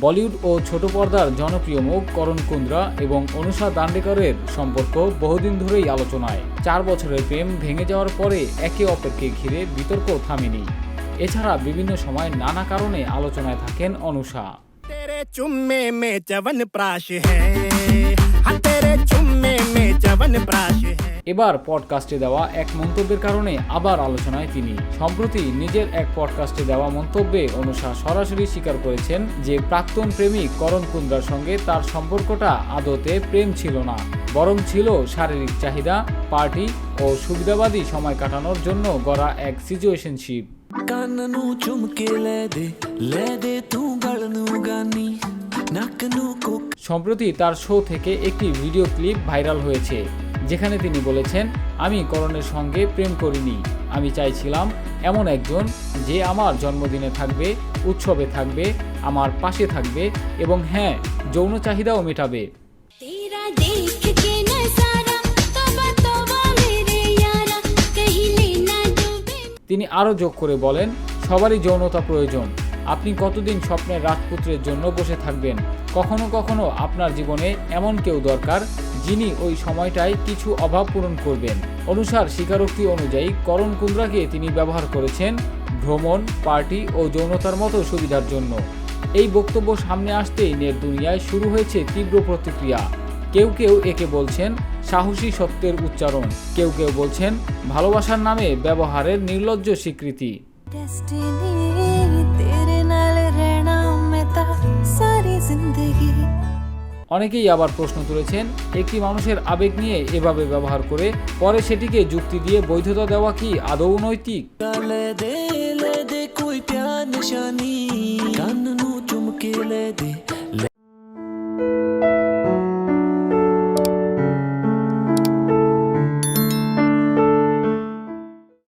বলিউড ও ছোট পর্দার জনপ্রিয় মুখ করণ কুন্দ্রা এবং অনুষা দান্ডেকরের সম্পর্ক বহুদিন ধরেই আলোচনায়। চার বছরের প্রেম ভেঙে যাওয়ার পরে একে অপরকে ঘিরে বিতর্ক থামেনি। এছাড়া বিভিন্ন সময় নানা কারণে আলোচনায় থাকেন অনুষা। চুম্মে মে হ্যাঁ তেরে চুম্মে মে প্রাশ হ্যাঁ এবার পডকাস্টে দেওয়া এক মন্তব্যের কারণে আবার আলোচনায় তিনি সম্প্রতি নিজের এক পডকাস্টে দেওয়া মন্তব্যে অনুষা সরাসরি স্বীকার করেছেন যে প্রাক্তন প্রেমিক করণ কুন্দ্রার সঙ্গে তার সম্পর্কটা আদতে প্রেম ছিল না বরং ছিল শারীরিক চাহিদা পার্টি ও সুবিধাবাদী সময় কাটানোর জন্য গড়া এক সিচুয়েশনশিপ ਕੰਨ ਨੂੰ ਚੁੰਮ ਕੇ ਲੈ ਦੇ ਲੈ ਦੇ ਤੂੰ ਗਲ ਨੂੰ ਗਾਨੀ ਨੱਕ ਨੂੰ ਕੁੱਕ সম্প্রতি তার শো থেকে একটি ভিডিও ক্লিপ ভাইরাল হয়েছে যেখানে তিনি বলেছেন আমি করণের সঙ্গে প্রেম করিনি। আমি চাইছিলাম এমন একজন যে আমার জন্মদিনে থাকবে উৎসবে থাকবে আমার পাশে থাকবে এবং হ্যাঁ যৌন চাহিদাও মেটাবে। তিনি আরও যোগ করে বলেন সবারই যৌনতা প্রয়োজন। আপনি কতদিন স্বপ্নের রাজপুত্রের জন্য বসে থাকবেন? কখনো কখনো আপনার জীবনে এমন কেউ দরকার, যিনি ওই সময়টায় কিছু অভাব পূরণ করবেন। অনুসার স্বীকারোক্তি অনুযায়ী করণ কুন্দ্রাকে তিনি ব্যবহার করেছেন ভ্রমণ, পার্টি ও যৌনতার মতো সুবিধার জন্য। এই বক্তব্য সামনে আসতেই নেট দুনিয়ায় শুরু হয়েছে তীব্র প্রতিক্রিয়া। কেউ কেউ একে বলছেন সাহসী সত্যের উচ্চারণ। কেউ কেউ বলছেন ভালোবাসার নামে ব্যবহারের নির্লজ্জ স্বীকৃতি। অনেকেই আবার প্রশ্ন তুলেছেন, একটি মানুষের আবেগ নিয়ে এভাবে ব্যবহার করে পরে সেটিকে যুক্তি দিয়ে বৈধতা দেওয়া কি আদৌ নৈতিক? চুমকে দে।